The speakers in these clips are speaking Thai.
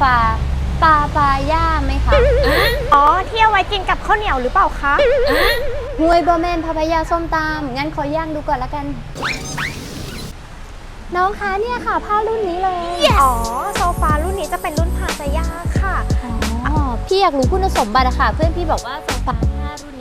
ฟาปาปาย่าไหมคะอ๋อที่เอาไว้กินกับข้าวเหนียวหรือเปล่าคะหวยบอแมนพาพายาส้มตำงั้นขอย่างดูก่อนละกัน น้องคะเนี่ยค่ะผ้ารุ่นนี้เลย อ๋อโซฟารุ่นนี้จะเป็นรุ่นพาซายาค่ะ อ๋อ พี่อยากรู้คุณสมบัติอะค่ะ เพื่อนพี่บอกว่าโซฟาผ้ารุ่น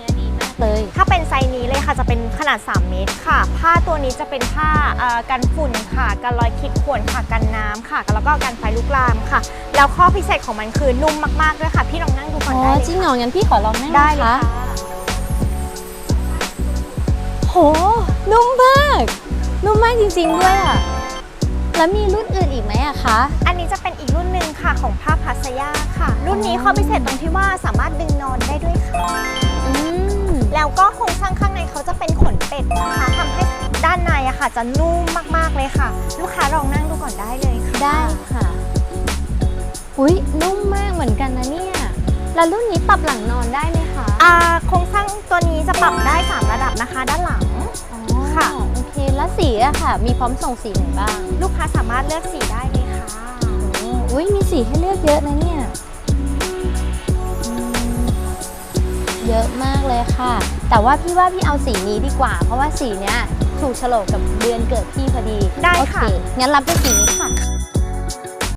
ค่ะจะเป็นขนาด 3 เมตรค่ะ ผ้าตัวนี้จะเป็นผ้าเอ่อกันฝุ่นค่ะ กันรอยขีดข่วนค่ะ กันน้ำค่ะ แล้วก็กันไฟลุกลามค่ะ แล้วข้อพิเศษของมันคือนุ่มมากๆด้วยค่ะ พี่ลองนั่งดูก่อนอ๋อได้เลยจริงเหรองั้นพี่ขอลองนั่งได้นะเลยคะค่ะโห นุ่มมาก นุ่มมากจริงๆด้วยอะแล้วมีรุ่นอื่นอีกไหมอะคะ อันนี้จะเป็นอีกรุ่นหนึ่งค่ะของผ้าพาซายาค่ะ รุ่นนี้ข้อพิเศษตรงที่ว่าสามารถดึงนอนได้ด้วยค่ะ ค่ะจะนุ่มมากๆเลยค่ะ ลูกค้าลองนั่งดูก่อนได้เลยค่ะได้ค่ะ อุ้ยนุ่มมากเหมือนกันนะเนี่ย แล้วรุ่นนี้ปรับหลังนอนได้ไหมคะอ่าโครงสร้างตัวนี้จะปรับได้ 3 ระดับนะคะ ด้านหลัง อ๋อค่ะ โอเค แล้วสีอะค่ะ มีพร้อมส่งสีไหนบ้างลูกค้าสามารถเลือกสีได้เลยค่ะอุ้ยมีสีให้เลือกเยอะนะเนี่ยอืมเยอะมากเลยค่ะ แต่ว่าพี่ว่าพี่เอาสีนี้ดีกว่า เพราะว่าสีเนี้ย ถูกโฉลกกับเดือนเกิดพี่พอดีได้โอค่ะเคงั้นรับเป็นสีนี้ค่ะ